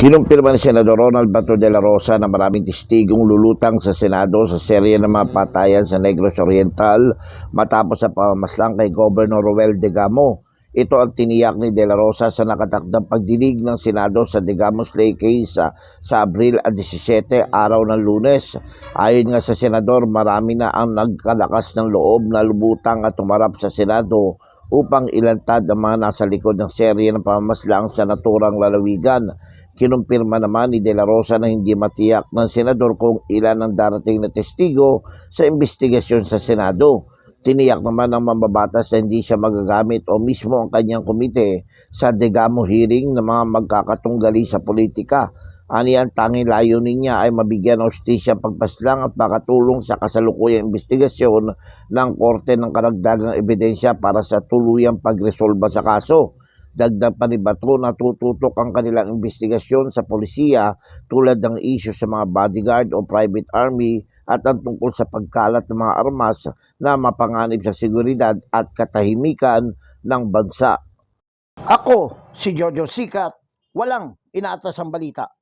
Kinumpirma ni Senador Ronald Bato de la Rosa na maraming testigong lulutang sa Senado sa serye ng mga patayan sa Negros Oriental matapos sa pamamaslang kay Governor Roel De Gamo. Ito ang tiniyak ni De la Rosa sa nakatakdang pagdinig ng Senado sa De Gamo Slay case sa, sa Abril 17, araw ng lunes. Ayon nga sa Senador, marami na ang nagkalakas ng loob na lubutang at tumarap sa Senado upang ilantad ang mga nasa likod ng serye ng pamamaslang sa naturang lalawigan. Kinumpirma naman ni De La Rosa na hindi matiyak ng senador kung ilan ang darating na testigo sa investigasyon sa Senado. Tiniyak naman ng mambabatas na hindi siya magagamit o mismo ang kanyang komite sa Degamo hearing ng mga magkakatunggali sa politika. Ani ang tanging layunin niya ay mabigyan ng hustisya ang pagpaslang at makatulong sa kasalukuyang investigasyon ng korte ng karagdagang ebidensya para sa tuluyang pagresolba sa kaso. Dagdag pa ni Bato na tututok ang kanilang investigasyon sa polisiya tulad ng issue sa mga bodyguard o private army at ang tungkol sa pagkalat ng mga armas na mapanganib sa seguridad at katahimikan ng bansa. Ako, si Jojo Sikat, walang inaatas ang balita.